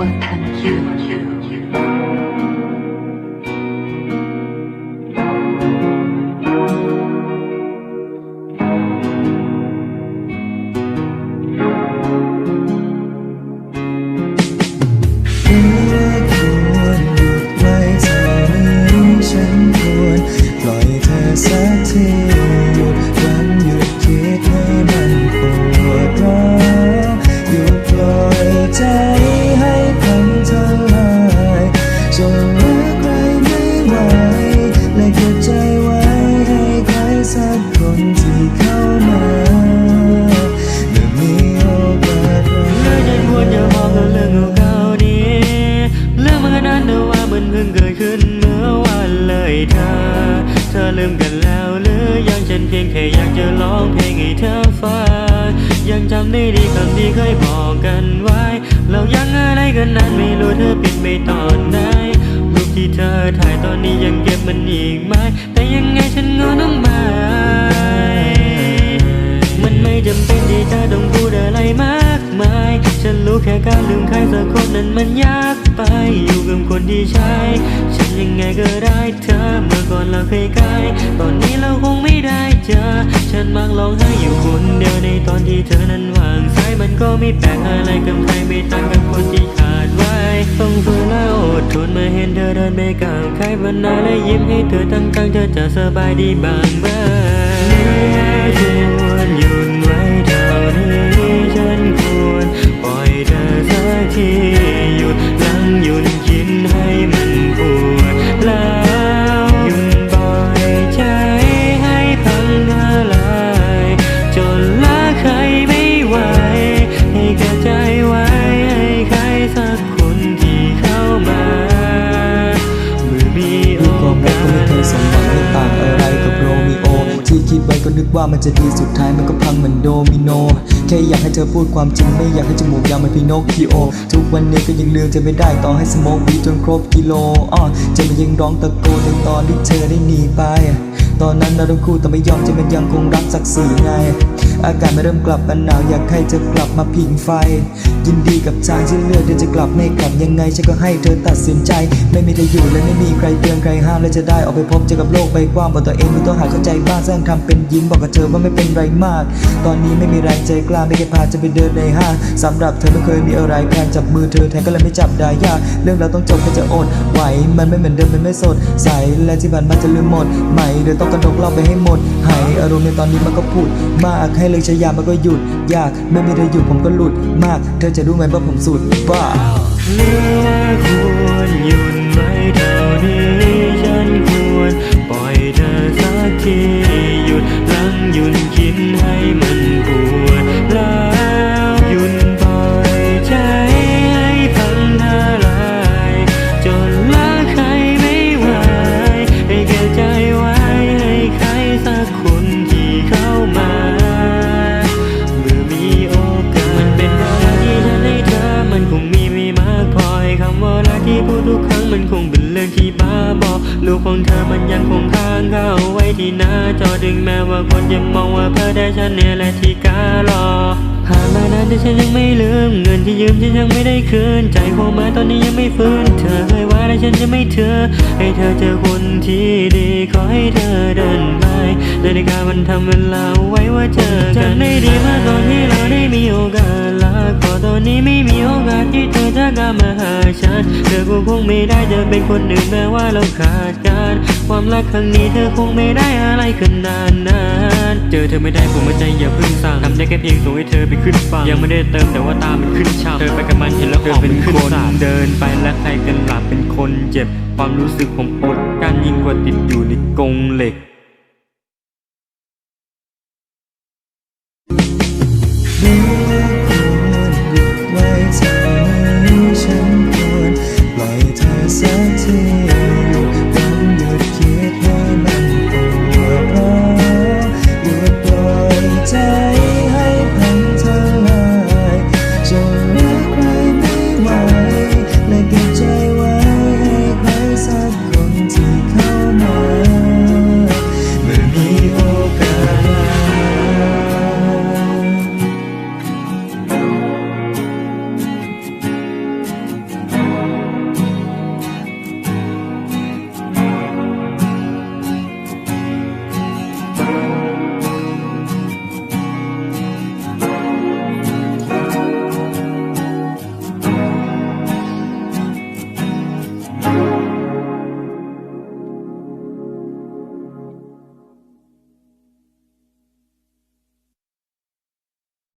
我看见。 ลืมกันแล้วหรือยังฉันเพียงแค่อยากจะร้องเพลงให้เธอฟังยังจำได้ดีคำที่เคยบอกกันไว้เรายังอะไรกันนั้นไม่รู้เธอปิดไปตอนไหนรูปที่เธอถ่ายตอนนี้ยังเก็บมันอีกไหมแต่ยังไงฉันงอน้องไม้มันไม่จำเป็นที่เธอต้องพูดอะไรมากมาย ฉันรู้แค่การลืมใครสักคนนั้นมันยากไปอยู่กับคนที่ใช่ ยังไงก็ได้เธอ เมื่อก่อนเราเคยใกล้ตอนนี้เราคงไม่ได้เจอ ฉันมักร้องไห้อยู่คนเดียวในตอนที่เธอนั้นวางสายมันก็ไม่แปลกอะไรกับใครไม่ต่างกับคนที่ขาดไว้ ต้องฝืนและอดทนมาเห็นเธอเดินไปกับใครวันนาและยิ้มให้เธอทั้งทั้งๆเธอจะสบายดีบ้างไหมค ว่ามันจะดีสุดท้ายมันก็พังเหมือนโดมิโน แค่อยากให้เธอพูดความจริงไม่อยากให้จมูกยาวเหมือนพินกพิโอ ทุกวันนี้ก็ยังลืมจะไม่ได้ต่อให้สมองวีจนครบกิโลอ้อจะมันยังร้องตะโกนในตอนที่เธอได้หนีไป ตอนนั้นเราต้องคู่แต่ไม่ยอมจะมันยังคงรักศักดิ์ศรีไง อากาศไม่เริ่มกลับมาหนาวอยากให้เธอกลับมาผิงไฟ ยินดีกับทางที่เลือกเดี๋ยวจะกลับไม่กลับยังไงฉันก็ให้เธอตัดสินใจ ไม่มีเธออยู่และไม่มีใครเตือนใครห้ามและจะได้ออกไปพบเจอกับโลกใบกว้างบอกตัวเองมึงต้องหาเข้าใจบ้างสร้างทำเป็นยิ้มบอกกับเธอว่าไม่เป็นไรมาก ตอนนี้ไม่มีแรงใจกล้าไม่เคยพาจะไปเดินในห้างสำหรับเธอไม่เคยมีอะไรแพงจับมือเธอแทนก็เลยไม่จับได้ยากเรื่องเราต้องจบแค่จะอดไหวมันไม่เหมือนเดิมมันไม่สดใสและที่ผ่านมาจะลืมหมดไหม่เดี๋ยวต้องกระดกเล่าไปให้หมดหายอารมณ์ในตอนนี้มันก็พูดมากให้เลยใช้ยามันก็หยุด ยากไม่มีเธออยู่ผมก็หลุดมาก เธอจะรู้ไหมว่าผมสุดบ้าเลือควรหยุดไหมเท่านี้ฉันควรปล่อยเธอสักทีหยุดหลังหยุด มันคงเป็นเรื่องที่บ้าบอลูกของเธอมันยังคงค้างเข้าไว้ที่หน้าจอถึงแม้ว่าคนจะมองว่าเพ้อได้ฉันเนี่ยแหละที่กาหลอผ่านมานานแต่ฉันยังไม่ลืม เงินที่ยืมฉันยังไม่ได้คืน ใจโคมาตอนนี้ยังไม่ฟื้น เธอเคยว่าและฉันจะไม่เธอ ให้เธอเจอคนที่ดีขอให้เธอเดิน นาฬิกามันทำเวลาไว้ว่าเจอกันได้ดีเมื่อตอนที่เราได้มีโอกาสลาขอตอนนี้ไม่มีโอกาสที่เธอจะกลับมาหาฉันเธอก็คงไม่ได้เจอเป็นคนอื่นแม้ว่าเราขาดกันความรักครั้งนี้เธอคงไม่ได้อะไรขนาดนั้นเจอเธอไม่ได้ผมว่าใจอย่าเพิ่งสั่งทำได้แค่เพียงส่งให้เธอไปขึ้นฝั่งยังไม่ได้เติมแต่ว่าตามันขึ้นช่ำเธอไปกับมันเห็นแล้วของเป็นขึ้นสาเดินไปแล้วใครกันหลับเป็นคนเจ็บ ความรู้สึกผมอดกั้นยิ่งกว่าติดอยู่ในกรงเหล็ก